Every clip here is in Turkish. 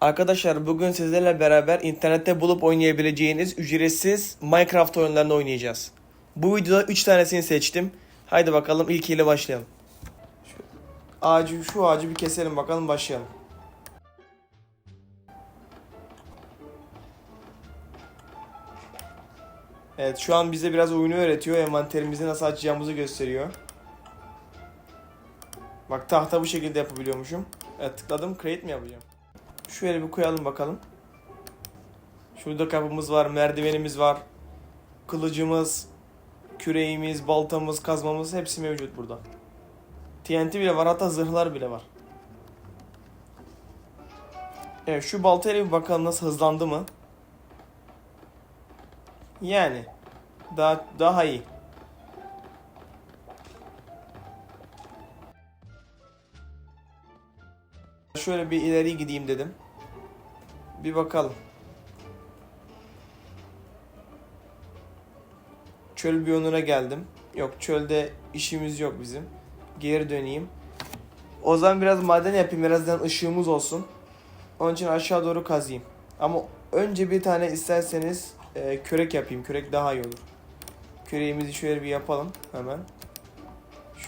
Arkadaşlar bugün sizlerle beraber internette bulup oynayabileceğiniz ücretsiz Minecraft oyunlarını oynayacağız. Bu videoda 3 tanesini seçtim. Haydi bakalım ilkiyle başlayalım. Şu ağacı, şu ağacı bir keselim bakalım başlayalım. Evet şu an bize biraz oyunu öğretiyor. Envanterimizi nasıl açacağımızı gösteriyor. Bak tahta bu şekilde yapabiliyormuşum. Evet tıkladım. Create mi yapacağım? Şöyle bir koyalım bakalım. Şurada kapımız var, merdivenimiz var. Kılıcımız, küreğimiz, baltamız, kazmamız hepsi mevcut burada. TNT bile var hatta zırhlar bile var. Evet şu baltayla bir bakalım nasıl hızlandı mı? Yani daha daha iyi. Şöyle bir ileri gideyim dedim. Bir bakalım. Çöl biyonuna geldim. Yok çölde işimiz yok bizim. Geri döneyim. O zaman biraz maden yapayım. Birazdan ışığımız olsun. Onun için aşağı doğru kazayım. Ama önce bir tane isterseniz e, kürek yapayım. Kürek daha iyi olur. Küreğimizi şöyle bir yapalım hemen.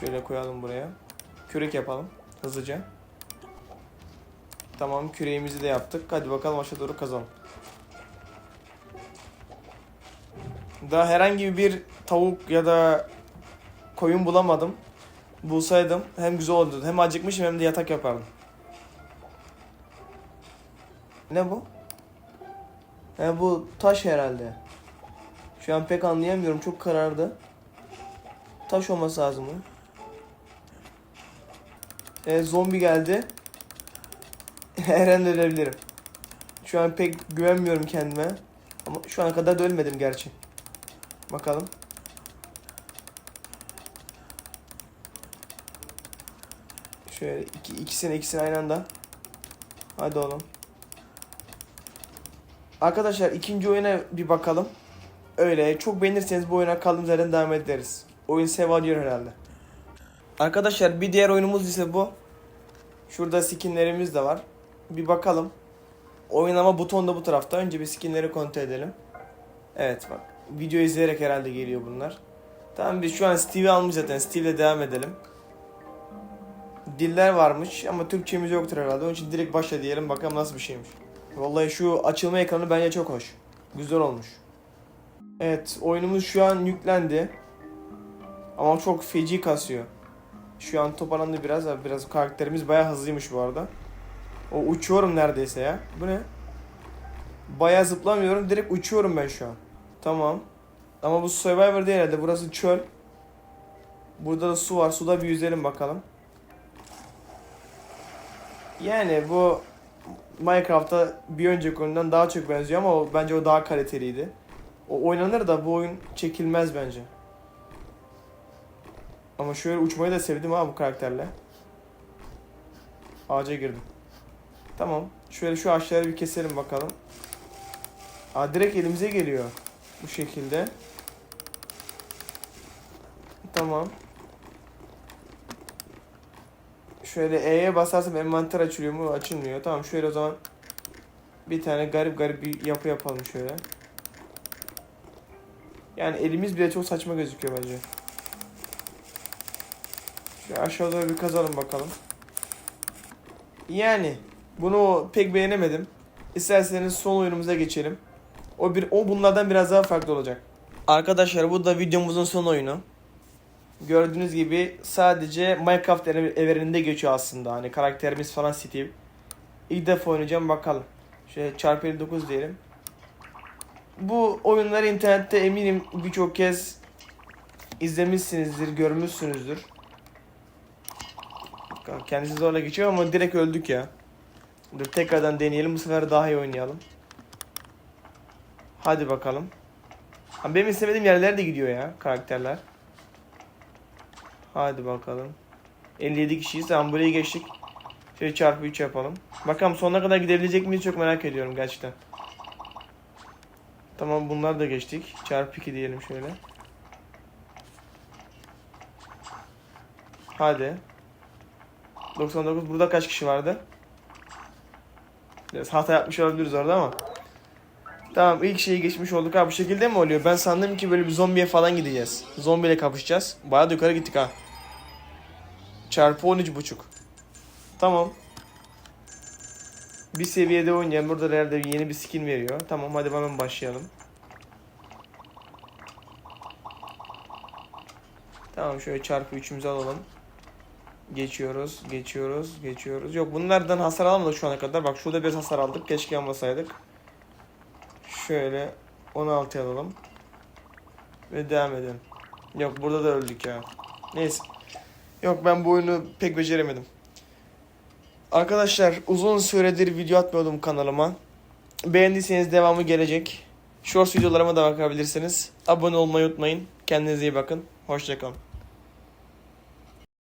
Şöyle koyalım buraya. Kürek yapalım hızlıca. Tamam küreğimizi de yaptık. Hadi bakalım aşağı doğru kazalım. Daha herhangi bir tavuk ya da koyun bulamadım. Bulsaydım hem güzel olurdu. Hem acıkmışım hem de yatak yapardım. Ne bu? He bu taş herhalde. Şu an pek anlayamıyorum. Çok karardı. Taş olması lazım bu. E, zombi geldi. Her an ölebilirim. Şu an pek güvenmiyorum kendime. Ama şu ana kadar da ölmedim gerçi. Bakalım. Şöyle iki, ikisini ikisini aynı anda. Hadi oğlum. Arkadaşlar ikinci oyuna bir bakalım. Öyle çok beğenirseniz bu oyuna kaldığımız yerden devam ederiz. Oyun seviyor herhalde. Arkadaşlar bir diğer oyunumuz ise bu. Şurada skinlerimiz de var. Bir bakalım. Oynama butonu da bu tarafta. Önce bir skinleri kontrol edelim. Evet bak. Video izleyerek herhalde geliyor bunlar. Tamam biz şu an Steve'i almış zaten. Steve'le devam edelim. Diller varmış ama Türkçemiz yoktur herhalde. Onun için direkt başla diyelim bakalım nasıl bir şeymiş. Vallahi şu açılma ekranı bence çok hoş. Güzel olmuş. Evet oyunumuz şu an yüklendi. Ama çok feci kasıyor. Şu an toparlandı biraz. Biraz karakterimiz bayağı hızlıymış bu arada. O uçuyorum neredeyse ya. Bu ne? Bayağı zıplamıyorum. Direkt uçuyorum ben şu an. Tamam. Ama bu Survivor değil herhalde. Burası çöl. Burada da su var. Suda bir yüzelim bakalım. Yani bu Minecraft'ta bir önceki oyundan daha çok benziyor ama o, bence o daha kaliteliydi. O oynanır da bu oyun çekilmez bence. Ama şöyle uçmayı da sevdim ha bu karakterle. Ağaca girdim. Tamam. Şöyle şu ağaçları bir keselim bakalım. Aa direkt elimize geliyor. Bu şekilde. Tamam. Şöyle E'ye basarsam envanter açılıyor mu? Açılmıyor. Tamam şöyle o zaman bir tane garip garip bir yapı yapalım şöyle. Yani elimiz bile çok saçma gözüküyor bence. Şöyle aşağı doğru bir kazalım bakalım. Yani bunu pek beğenemedim. İsterseniz son oyunumuza geçelim. O bir o bunlardan biraz daha farklı olacak. Arkadaşlar bu da videomuzun son oyunu. Gördüğünüz gibi sadece Minecraft ev- evreninde geçiyor aslında. Hani karakterimiz falan Steve. İlk defa oynayacağım bakalım. Şöyle çarpı 59 diyelim. Bu oyunları internette eminim birçok kez izlemişsinizdir, görmüşsünüzdür. Kendisi zorla geçiyor ama direkt öldük ya. Dur tekrardan deneyelim. Bu sefer daha iyi oynayalım. Hadi bakalım. Ama benim istemediğim yerlere de gidiyor ya karakterler. Hadi bakalım. 57 kişiyiz. Tamam burayı geçtik. Şöyle çarpı 3 yapalım. Bakalım sonuna kadar gidebilecek miyiz çok merak ediyorum gerçekten. Tamam bunlar da geçtik. Çarpı 2 diyelim şöyle. Hadi. 99 burada kaç kişi vardı? Biraz hata yapmış olabiliriz orada ama. Tamam ilk şeyi geçmiş olduk ha bu şekilde mi oluyor? Ben sandım ki böyle bir zombiye falan gideceğiz. Zombiyle kapışacağız. Bayağı yukarı gittik ha. Çarpı 13.5. Tamam. Bir seviyede oynayan burada herhalde yeni bir skin veriyor. Tamam hadi hemen başlayalım. Tamam şöyle çarpı 3'ümüzü alalım. Geçiyoruz, geçiyoruz, geçiyoruz. Yok bunlardan hasar alamadık şu ana kadar. Bak şurada biraz hasar aldık. Keşke almasaydık. Şöyle 16 alalım. Ve devam edelim. Yok burada da öldük ya. Neyse. Yok ben bu oyunu pek beceremedim. Arkadaşlar uzun süredir video atmıyordum kanalıma. Beğendiyseniz devamı gelecek. Shorts videolarıma da bakabilirsiniz. Abone olmayı unutmayın. Kendinize iyi bakın. Hoşçakalın.